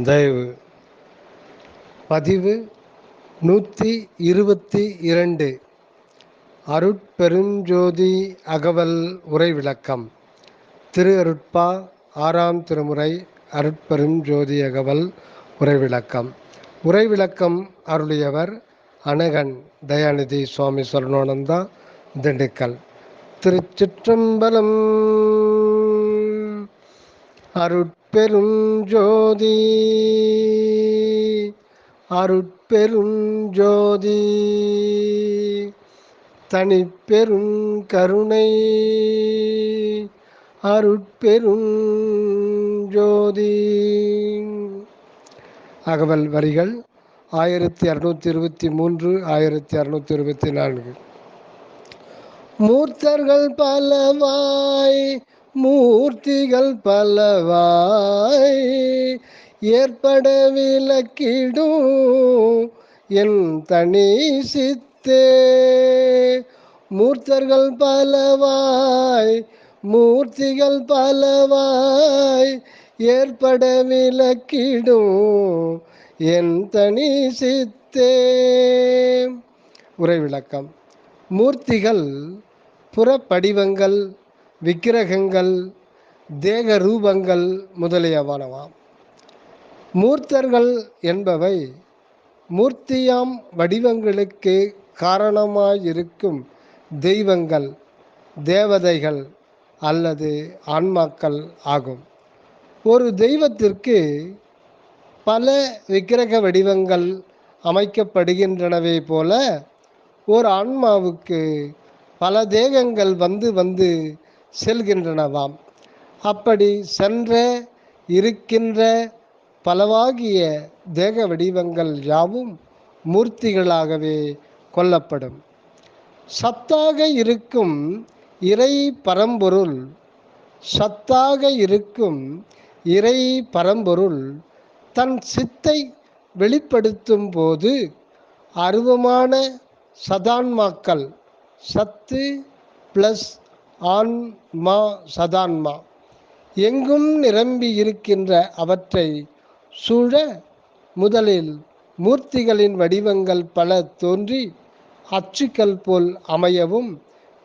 தயவு. பதிவு நூற்றி இருபத்தி இரண்டு. அருட்பெருஞ்சோதி அகவல் உரை விளக்கம் திரு அருட்பா ஆறாம் திருமுறை அருட்பெருஞ்சோதி அகவல் உரை விளக்கம் உரை விளக்கம் அருளியவர் அனகன் தயாநிதி சுவாமி சொர்ணோனந்தா திண்டுக்கல். திருச்சிற்றம்பலம் அருட்பெரும் ஜோதி. அருட்பெரும் ஜோதி. தனிப்பெரும் கருணை. அருட்பெரும் ஜோதி. அகவல் வரிகள் ஆயிரத்தி அறுநூத்தி இருபத்தி மூன்று ஆயிரத்தி அறுநூத்தி இருபத்தி நான்கு. மூர்த்தர்கள் பலவாய் மூர்த்திகள் பலவாய் ஏற்பட விளக்கிடும் என் தனி சித்தே. மூர்த்தர்கள் பலவாய் மூர்த்திகள் பலவாய் ஏற்பட விளக்கிடும் என் தனி சித்தே. உரை விளக்கம். மூர்த்திகள் புறப்படிவங்கள் விக்கிரகங்கள் தேக ரூபங்கள் முதலியவனவாம். மூர்த்தர்கள் என்பவை மூர்த்தியாம் வடிவங்களுக்கு காரணமாயிருக்கும் தெய்வங்கள் தேவதைகள் அல்லது ஆன்மாக்கள் ஆகும். ஒரு தெய்வத்திற்கு பல விக்கிரக வடிவங்கள் அமைக்கப்படுகின்றனவே போல ஒரு ஆன்மாவுக்கு பல தேகங்கள் வந்து வந்து செல்கின்றனவாம். அப்படி சென்ற இருக்கின்ற பலவாகிய தேக வடிவங்கள் யாவும் மூர்த்திகளாகவே கொல்லப்படும். சத்தாக இருக்கும் இறை பரம்பொருள் சத்தாக இருக்கும் இறை பரம்பொருள் தன் சித்தை வெளிப்படுத்தும் போது அருவமான சதான்மாக்கள் சத்து ப்ளஸ் ஆன்மா சதான்மா. எங்கும் நிரம்பி இருக்கின்ற அவற்றை சூழ முதலில் மூர்த்திகளின் வடிவங்கள் பல தோன்றி அச்சுக்கள் போல் அமையவும்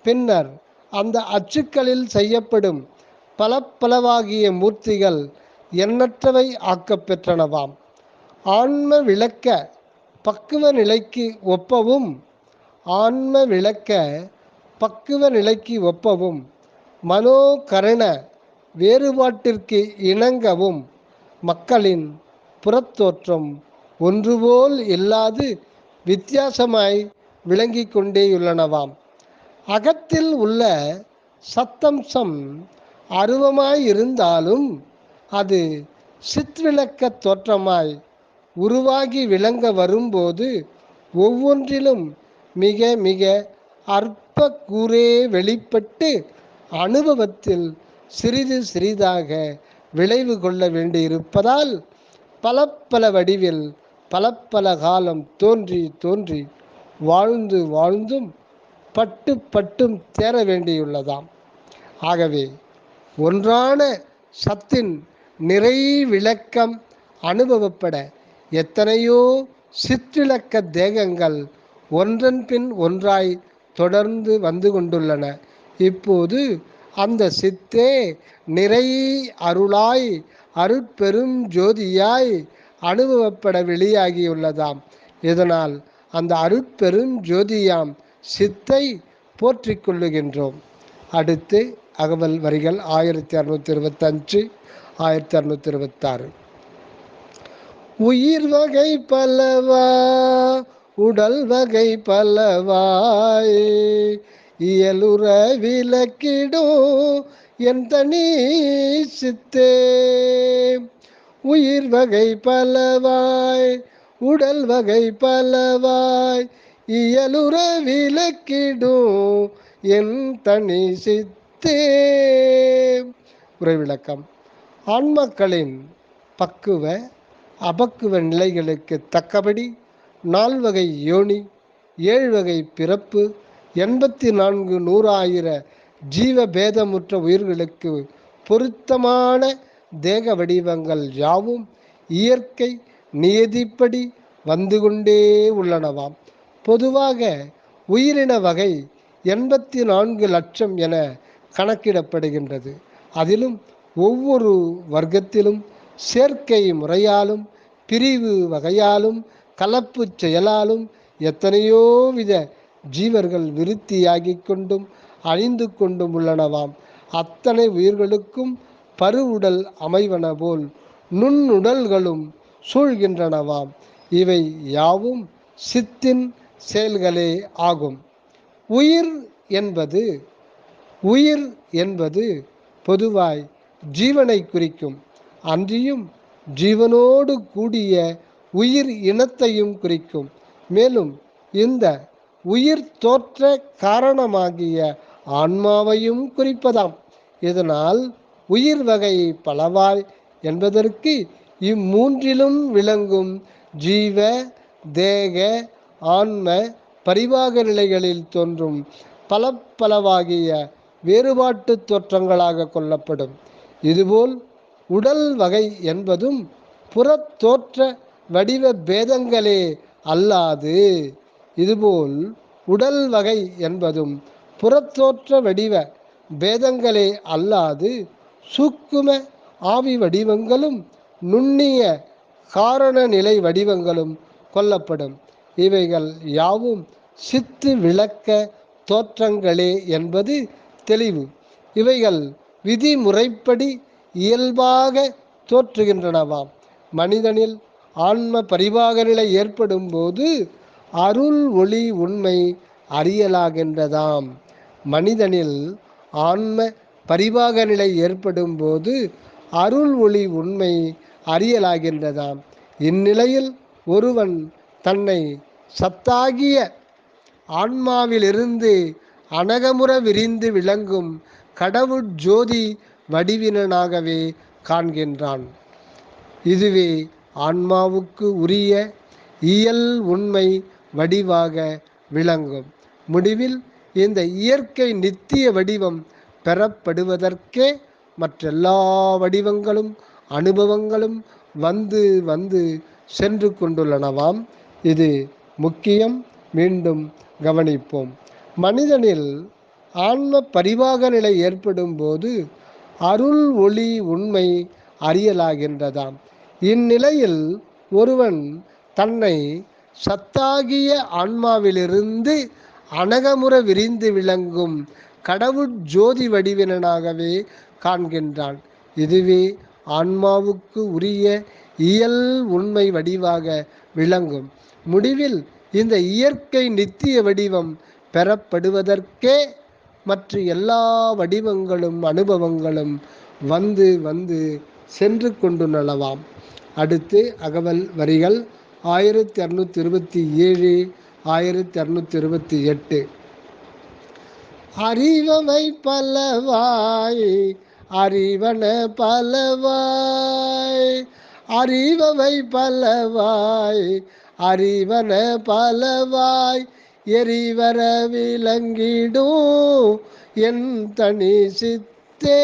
பின்னர் அந்த அச்சுக்களில் செய்யப்படும் பல பலவாகிய மூர்த்திகள் எண்ணற்றவை ஆக்கப்பெற்றனவாம் ஆன்ம விளக்க பக்குவ நிலைக்கு ஒப்பவும் ஆன்ம விளக்க பக்குவ நிலைக்கு ஒப்பவும் மனோகரண வேறுபாட்டிற்கு இணங்கவும் மக்களின் புறத்தோற்றம் ஒன்றுபோல் இல்லாது வித்தியாசமாய் விளங்கி கொண்டேயுள்ளனவாம். அகத்தில் உள்ள சத்தம்சம் அருவமாய் இருந்தாலும் அது சித்விளக்க தோற்றமாய் உருவாகி விளங்க வரும்போது ஒவ்வொன்றிலும் மிக மிக அற்ப கூறே வெளிப்பட்டு அனுபவத்தில் சிறிது சிறிதாக விளைவு கொள்ள வேண்டியிருப்பதால் பல பல வடிவில் பல பல காலம் தோன்றி தோன்றி வாழ்ந்து வாழ்ந்தும் பட்டு பட்டும் தேர வேண்டியுள்ளதாம். ஆகவே ஒன்றான சத்தின் நிறை விளக்கம் அனுபவப்பட எத்தனையோ சிற்றிலக்க தேகங்கள் ஒன்றன் பின் ஒன்றாய் தொடர்ந்து வந்து கொண்டுள்ளன. இப்போது அந்த சித்தே நிறை அருளாய் அருட்பெரும் ஜோதியாய் அனுபவப்பட வெளியாகியுள்ளதாம். இதனால் அந்த அருட்பெரும் ஜோதியாம் சித்தை போற்றிக் கொள்ளுகின்றோம். அடுத்து அகவல் வரிகள் ஆயிரத்தி அறுநூத்தி இருபத்தஞ்சு ஆயிரத்தி அறுநூத்தி இருபத்தாறு. உயிர் வகை பல்லவா உடல் வகை பலவாய். இயலுற விளக்கிடும் என் தனி சித்தே. உயிர் வகை பலவாய் உடல் வகை பலவாய். இயலுற விளக்கிடும் என் தனி சித்தே. உரை விளக்கம் ஆன்மக்களின் பக்குவ அபக்குவ நிலைகளுக்கு தக்கபடி நால்வகை யோனி ஏழு வகை பிறப்பு எண்பத்தி நான்கு நூறாயிர ஜீவ பேதமுற்ற உயிர்களுக்கு பொருத்தமான தேக வடிவங்கள் யாவும் இயற்கை நியதிப்படி வந்து கொண்டே உள்ளனவாம். பொதுவாக உயிரின வகை எண்பத்தி நான்கு லட்சம் என கணக்கிடப்படுகின்றது. அதிலும் ஒவ்வொரு வர்க்கத்திலும் சேர்க்கை முறையாலும் பிரிவு வகையாலும் கலப்பு செயலாலும் எத்தனையோ வித ஜீவர்கள் விருத்தியாகி கொண்டும் அழிந்து கொண்டும் உள்ளனவாம். அத்தனை உயிர்களுக்கும் பருவுடல் அமைவன போல் நுண்ணுடல்களும் சூழ்கின்றனவாம். இவை யாவும் சித்தின் செயல்களே ஆகும். உயிர் என்பது உயிர் என்பது பொதுவாய் ஜீவனை குறிக்கும். அன்றியும் ஜீவனோடு கூடிய உயிர் இனத்தையும் குறிக்கும். மேலும் இந்த உயிர் தோற்ற காரணமாகிய ஆன்மாவையும் குறிப்பதாம். இதனால் உயிர் வகை பலவாய் என்பதற்கு இம்மூன்றிலும் விளங்கும் ஜீவ தேக ஆன்ம பரிவாக நிலைகளில் தோன்றும் பல பலவாகிய வேறுபாட்டு தோற்றங்களாக கொள்ளப்படும். இதுபோல் உடல் வகை என்பதும் புறத்தோற்ற வடிவ பேதங்களே அல்லாது. இதுபோல் உடல் வகை என்பதும் புறத்தோற்ற வடிவ பேதங்களே அல்லாது சூக்கும ஆவி வடிவங்களும் நுண்ணிய காரண நிலை வடிவங்களும் கொல்லப்படும். இவைகள் யாவும் சித்து விளக்க தோற்றங்களே என்பது தெளிவு. இவைகள் விதிமுறைப்படி இயல்பாக தோற்றுகின்றனவாம். மனிதனில் ஆன்ம பரிவாக நிலை ஏற்படும் போது அருள் ஒளி உண்மை அறியலாகின்றதாம். மனிதனில் ஆன்ம பரிவாக நிலை ஏற்படும் போது அருள் ஒளி உண்மை அறியலாகின்றதாம். இந்நிலையில் ஒருவன் தன்னை சத்தாகிய ஆன்மாவிலிருந்து அனகமுற விரிந்து விளங்கும் கடவுட் ஜோதி வடிவினனாகவே காண்கின்றான். இதுவே ஆன்மாவுக்கு உரிய இயல் உண்மை வடிவாக விளங்கும். முடிவில் இந்த இயற்கை நித்திய வடிவம் பெறப்படுவதற்கே மற்றெல்லா வடிவங்களும் அனுபவங்களும் வந்து வந்து சென்று கொண்டுள்ளனவாம். இது முக்கியம். மீண்டும் கவனிப்போம். மனிதனில் ஆன்ம பரிவாக நிலை ஏற்படும் போது அருள் ஒளி உண்மை அறியலாகின்றதாம். இந்நிலையில் ஒருவன் தன்னை சத்தாகிய ஆன்மாவிலிருந்து அனகமுற விரிந்து விளங்கும் கடவுட் ஜோதி வடிவினனாகவே காண்கின்றான். இதுவே ஆன்மாவுக்கு உரிய இயல் உண்மை வடிவாக விளங்கும். முடிவில் இந்த இயற்கை நித்திய வடிவம் பெறப்படுவதற்கே மற்ற எல்லா வடிவங்களும் அனுபவங்களும் வந்து வந்து சென்று கொண்டுள்ளனவாம் அடுத்து அகவல் வரிகள் ஆயிரத்தி அறுநூற்றி இருபத்தி ஏழு ஆயிரத்தி அறுநூற்றி இருபத்தி எட்டு. அறிவமை பலவாய் அறிவன பலவாய் அறிவமை பலவாய் அறிவன பலவாய் எரிவர விளங்கிடும் என் தனி சித்தே.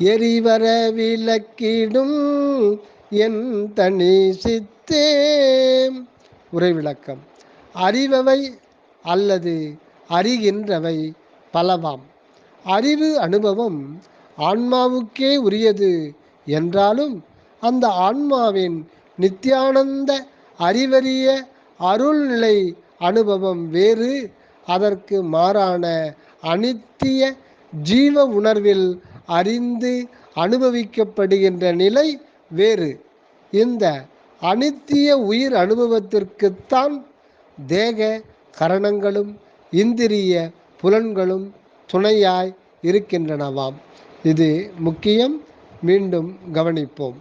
எரிவர விளக்கிடும் என் தனி சித்தே உரை விளக்கம் அறிவவை அல்லது அறிகின்றவை பலவாம். அறிவு அனுபவம் ஆன்மாவுக்கே உரியது என்றாலும் அந்த ஆன்மாவின் நித்தியானந்த அறிவறிய அருள்நிலை அனுபவம் வேறு. அதற்கு மாறான அனித்திய ஜீவ உணர்வில் அறிந்து அனுபவிக்கப்படுகின்ற நிலை வேறு. இந்த அனித்திய உயிர் அனுபவத்திற்குத்தான் தேக கரணங்களும் இந்திரிய புலன்களும் துணையாய் இருக்கின்றனவாம். இது முக்கியம். மீண்டும் கவனிப்போம்.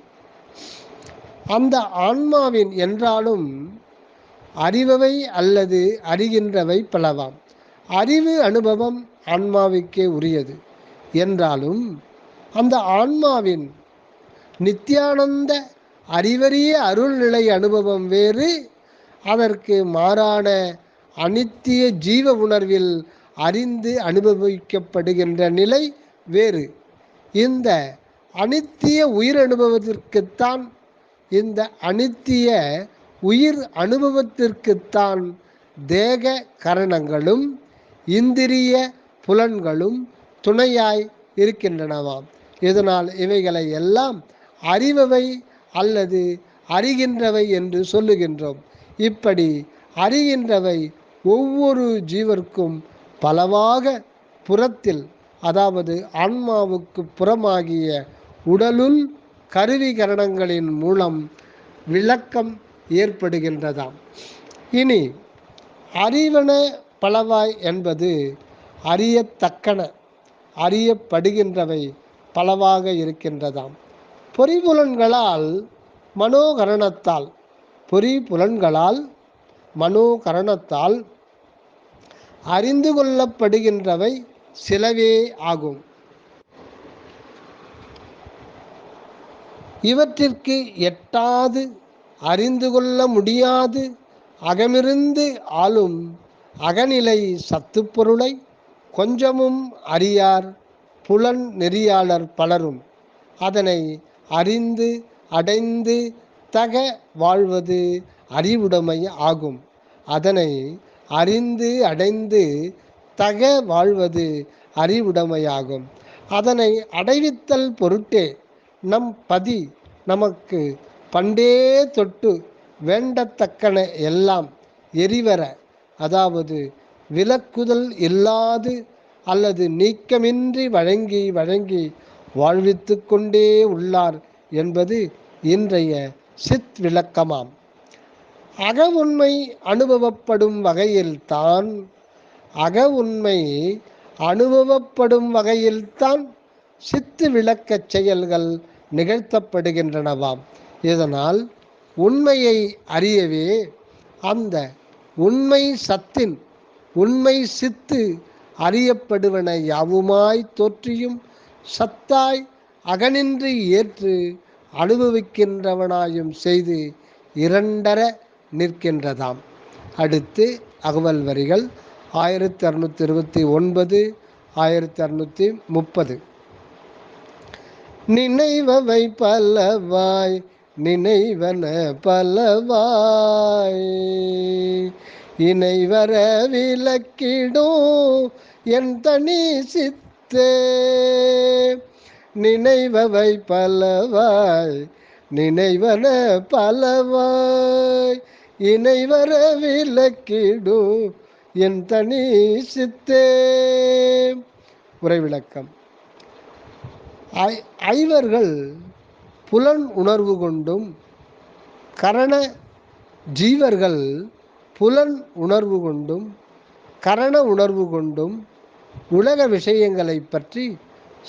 அந்த ஆன்மாவின் என்றாலும் அறிபவை அல்லது அறிகின்றவை பலவாம். அறிவு அனுபவம் ஆன்மாவுக்கே உரியது. என்றாலும் அந்த ஆன்மாவின் நித்தியானந்த அறிவறிய அருள்நிலை அனுபவம் வேறு அதற்கு மாறான அனித்திய ஜீவ உணர்வில் அறிந்து அனுபவிக்கப்படுகின்ற நிலை வேறு. இந்த அனித்திய உயிர் அனுபவத்திற்குத்தான் இந்த அனித்திய உயிர் அனுபவத்திற்குத்தான் தேக கரணங்களும் இந்திரிய புலன்களும் துணையாய் இருக்கின்றனவாம். இதனால் இவைகளை எல்லாம் அறிபவை அல்லது அறிகின்றவை என்று சொல்லுகின்றோம். இப்படி அறிகின்றவை ஒவ்வொரு ஜீவர்க்கும் பலவாக புறத்தில் அதாவது ஆன்மாவுக்கு புறமாகிய உடலுள் கருவிகரணங்களின் மூலம் விளக்கம் ஏற்படுகின்றதாம். இனி அறிவன பலவாய் என்பது அறியத்தக்கன அறியப்படுகின்றவை பலவாக இருக்கின்றதாம். பொறிபுலன்களால் மனோகரணத்தால் பொறிபுலன்களால் மனோகரணத்தால் அறிந்து கொள்ளப்படுகின்றவை சிலவே ஆகும். இவற்றிற்கு எட்டாது அறிந்து கொள்ள முடியாது. அகமிருந்து ஆளும் அகநிலை சத்துப்பொருளை கொஞ்சமும் அறியார் புலன் நெறியாளர் பலரும் அதனை அறிந்து அடைந்து தக வாழ்வது அறிவுடைமை ஆகும். அதனை அறிந்து அடைந்து தக வாழ்வது அறிவுடைமையாகும் அதனை அடைவித்தல் பொருட்டே நம் பதி நமக்கு பண்டே தொட்டு வேண்டத்தக்கன எல்லாம் எரிவர அதாவது விலக்குதல் இல்லாது அல்லது நீக்கமின்றி வழங்கி வழங்கி வாழ்வித்து கொண்டே உள்ளார் என்பது இன்றைய சித் விளக்கமாம். அக உண்மை அனுபவப்படும் வகையில்தான் அக உண்மை அனுபவப்படும் வகையில்தான் சித்து விளக்கச் செயல்கள் நிகழ்த்தப்படுகின்றனவாம். இதனால் உண்மையை அறியவே அந்த உண்மை சத்தின் உண்மை சித்து அறியப்படுவன யாவுமாய் தோற்றியும் சத்தாய் அகனின்றி ஏற்று அனுபவிக்கின்றவனாயும் செய்து இரண்டர நிற்கின்றதாம். அடுத்து அகவல் வரிகள் ஆயிரத்தி அறுநூத்தி இருபத்தி ஒன்பது ஆயிரத்தி அறுநூத்தி முப்பது நினைவவை பலவாய் நினைவன பலவாய். இணை வர விளக்கிடும் என் தனி சித்தே. நினைவவை பலவாய் நினைவன பலவாய் இணை வர விளக்கிடும் என் தனி சித்தே. உரை விளக்கம். ஐ- ஐவர்கள் புலன் உணர்வு கொண்டும் கரண ஜீவர்கள் புலன் உணர்வு கொண்டும் கரண உணர்வு கொண்டும் உலக விஷயங்களை பற்றி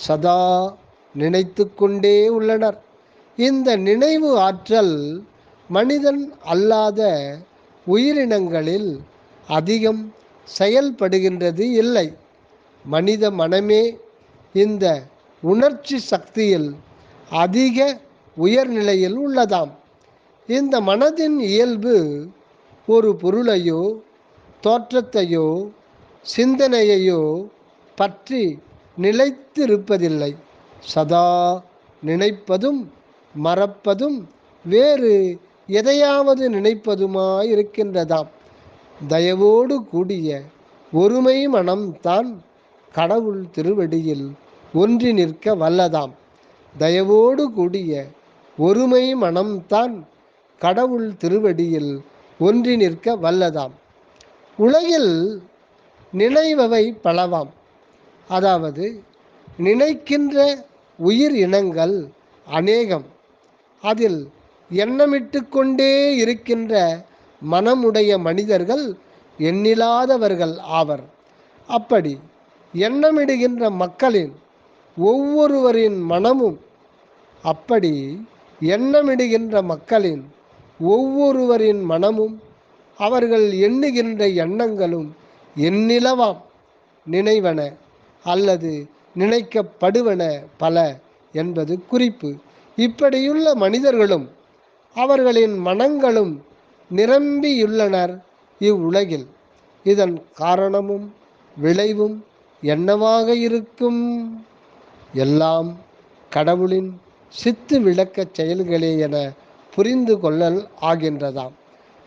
சதா நினைத்து கொண்டே உள்ளனர். இந்த நினைவு ஆற்றல் மனிதன் அல்லாத உயிரினங்களில் அதிகம் செயல்படுகின்றது இல்லை. மனித மனமே இந்த உணர்ச்சி சக்தியில் அதிக உயர்நிலையில் உள்ளதாம். இந்த மனதின் இயல்பு ஒரு பொருளையோ தோற்றத்தையோ சிந்தனையையோ பற்றி நிலைத்திருப்பதில்லை. சதா நினைப்பதும் மறப்பதும் வேறு எதையாவது நினைப்பதுமாயிருக்கின்றதாம். தயவோடு கூடிய ஒருமை மனம்தான் கடவுள் திருவடியில் ஒன்றி நிற்க வல்லதாம். தயவோடு கூடிய ஒருமை மனம்தான் கடவுள் திருவடியில் ஒன்றி நிற்க வல்லதாம். உலகில் நினைவவை பலவாம். அதாவது நினைக்கின்ற உயிர் இனங்கள் அநேகம். அதில் எண்ணமிட்டு கொண்டே இருக்கின்ற மனமுடைய மனிதர்கள் எண்ணிலாதவர்கள் ஆவர். அப்படி எண்ணமிடுகின்ற மக்களின் ஒவ்வொருவரின் மனமும் அப்படி எண்ணமிடுகின்ற மக்களின் ஒவ்வொருவரின் மனமும் அவர்கள் எண்ணுகின்ற எண்ணங்களும் எண்ணிலவாம் நினைவன அல்லது நினைக்கப்படுவன பல என்பது குறிப்பு. இப்படியுள்ள மனிதர்களும் அவர்களின் மனங்களும் நிரம்பியுள்ளனர் இவ்வுலகில். இதன் காரணமும் விளைவும் என்னவாக இருக்கும்? எல்லாம் கடவுளின் சித்து விளக்கச் செயல்களே என புரிந்து கொள்ளல் ஆகின்றதாம்.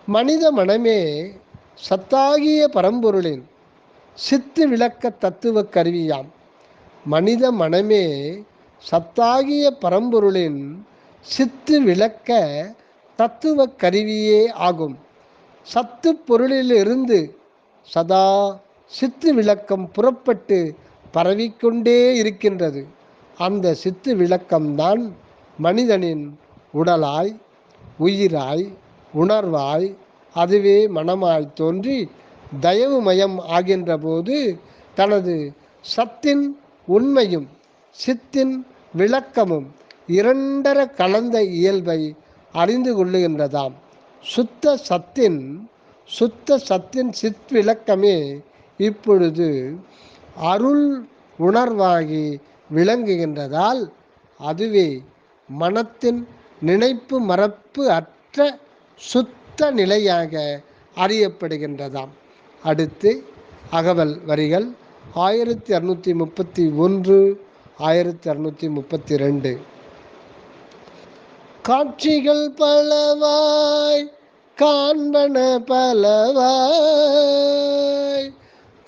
மனித மனமே சத்தாகிய பரம்பொருளின் சித்து விளக்க தத்துவ கருவியாம். மனித மனமே சத்தாகிய பரம்பொருளின் சித்து விளக்க தத்துவ கருவியே ஆகும். சத்து பொருளிலிருந்து சதா சித்து விளக்கம் புறப்பட்டு பரவிக்கொண்டே இருக்கின்றது. அந்த சித்து விளக்கம்தான் மனிதனின் உடலாய் உயிராய் உணர்வாய் அதுவே மனமாய் தோன்றி தயவுமயம் ஆகின்ற போது தனது சத்தின் உண்மையும் சித்தின் விளக்கமும் இரண்டர கலந்த இயல்பை அறிந்து கொள்ளுகின்றதாம். சுத்த சத்தின் சுத்த சத்தின் சித் விளக்கமே இப்பொழுது அருள் உணர்வாகி விளங்குகின்றதால் அதுவே மனத்தின் நினைப்பு மறப்பு அற்ற சுத்த நிலையாக அறியப்படுகின்றதாம். அடுத்து அகவல் வரிகள் ஆயிரத்தி அறுநூற்றி முப்பத்தி ஒன்று ஆயிரத்தி அறுநூற்றி முப்பத்தி ரெண்டு. காட்சிகள் பலவாய் காண்பன பலவாய்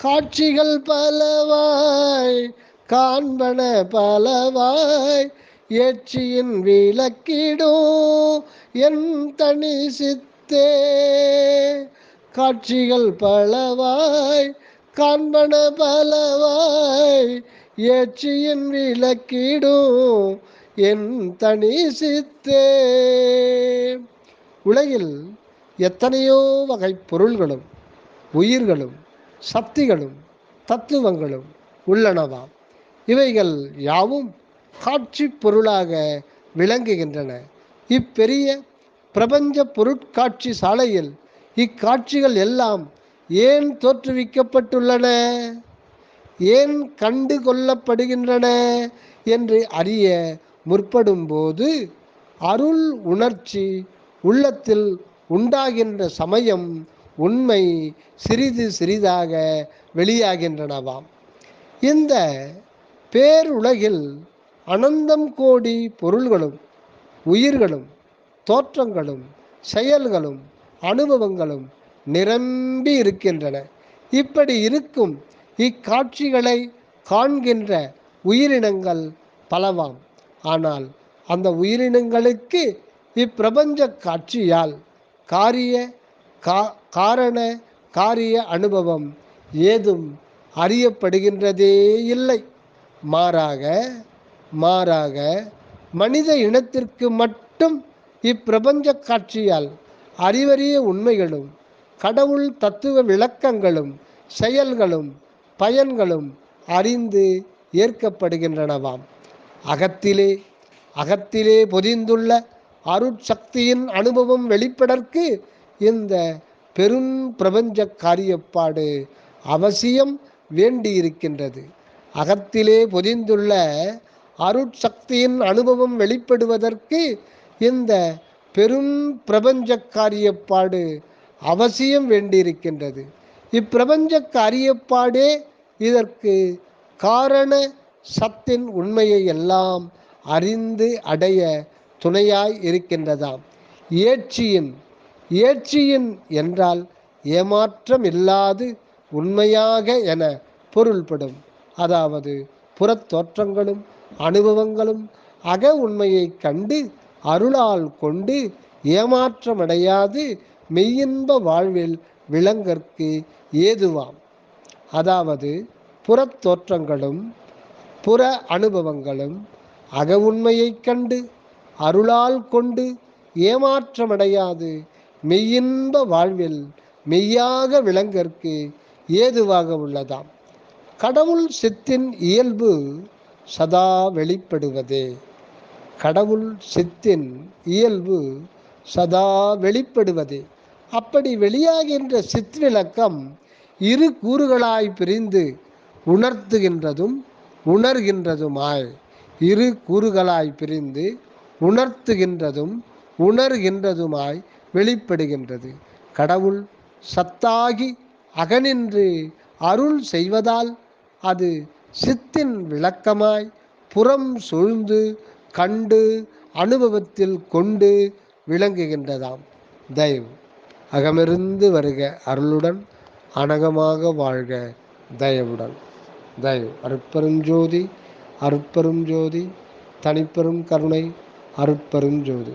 காட்சிகள் பலவாய் காண்பன பலவாய் ஏற்றியின் விளக்கிடோ என் தனி சித்தே. காட்சிகள் பலவாய் காண்பன பலவாய் ஏற்றியின் விளக்கிடும் என் தனி சித்தே. உலகில் எத்தனையோ வகை பொருள்களும் உயிர்களும் சக்திகளும் தத்துவங்களும் உள்ளனவாம் இவைகள் யாவும் காட்சி பொருளாக விளங்குகின்றன. இப்பெரிய பிரபஞ்ச பொருட்காட்சி சாலையில் இக்காட்சிகள் எல்லாம் ஏன் தோற்றுவிக்கப்பட்டுள்ளன? ஏன் கண்டு கொள்ளப்படுகின்றன என்று அறிய முற்படும்போது அருள் உணர்ச்சி உள்ளத்தில் உண்டாகின்ற சமயம் உண்மை சிறிது சிறிதாக வெளியாகின்றனவாம். இந்த பேருலகில் அனந்தம் கோடி பொருள்களும் உயிர்களும் தோற்றங்களும் செயல்களும் அனுபவங்களும் நிரம்பி இருக்கின்றன. இப்படி இருக்கும் இக்காட்சிகளை காண்கின்ற உயிரினங்கள் பலவாம். ஆனால் அந்த உயிரினங்களுக்கு இப்பிரபஞ்ச காட்சியால் காரிய கா காரண காரிய அனுபவம் ஏதும் அறியப்படுகின்றதே இல்லை. மாறாக மாறாக மனித இனத்திற்கு மட்டும் இப்பிரபஞ்ச காட்சியால் அறிவறிய உண்மைகளும் கடவுள் தத்துவ விளக்கங்களும் செயல்களும் பயன்களும் அறிந்து ஏற்கப்படுகின்றனவாம். அகத்திலே அகத்திலே பொதிந்துள்ள அருட்சக்தியின் அனுபவம் வெளிப்படற்கு இந்த பெரும் பிரபஞ்ச காரியப்பாடு அவசியம் வேண்டியிருக்கின்றது. அகத்திலே பொதிந்துள்ள அருட்சக்தியின் அனுபவம் வெளிப்படுவதற்கு இந்த பெரும் பிரபஞ்ச காரியப்பாடு அவசியம் வேண்டியிருக்கின்றது. இப்பிரபஞ்ச காரியப்பாடே இதற்கு காரண சத்தின் உண்மையை எல்லாம் அறிந்து அடைய துணையாய் இருக்கின்றதாம். ஏட்சியின் ஏட்சியின் என்றால் ஏமாற்றம் இல்லாது உண்மையாக என பொருள்படும். அதாவது புறத்தோற்றங்களும் அனுபவங்களும் அக உண்மையை கண்டு அருளால் கொண்டு ஏமாற்றமடையாது மெய்யின்ப வாழ்வில் விலங்கற்கு ஏதுவாம். அதாவது புறத்தோற்றங்களும் புற அனுபவங்களும் அக உண்மையைக் கண்டு அருளால் கொண்டு ஏமாற்றமடையாது மெய்யின்ப வாழ்வில் மெய்யாக விளங்கற்கு ஏதுவாக உள்ளதாம். கடவுள் சித்தின் இயல்பு சதா வெளிப்படுவதே. கடவுள் சித்தின் இயல்பு சதா வெளிப்படுவதே. அப்படி வெளியாகின்ற சித் விளக்கம் இரு கூறுகளாய் பிரிந்து உணர்த்துகின்றதும் உணர்கின்றதுமாய். இரு கூறுகளாய் பிரிந்து உணர்த்துகின்றதும் உணர்கின்றதுமாய் வெளிப்படுகின்றது. கடவுள் சத்தாகி அகனின்று அருள் செய்வதால் அது சித்தின் விளக்கமாய் புறம் சூழ்ந்து கண்டு அனுபவத்தில் கொண்டு விளங்குகின்றதாம். தயவு. அகமிருந்து வருக அருளுடன் அனகமாக வாழ்க தயவுடன். தயவு. அருட்பெருஞ்சோதி அருட்பெரும் ஜோதி தனிப்பெரும் கருணை அருட்பெரும் ஜோதி.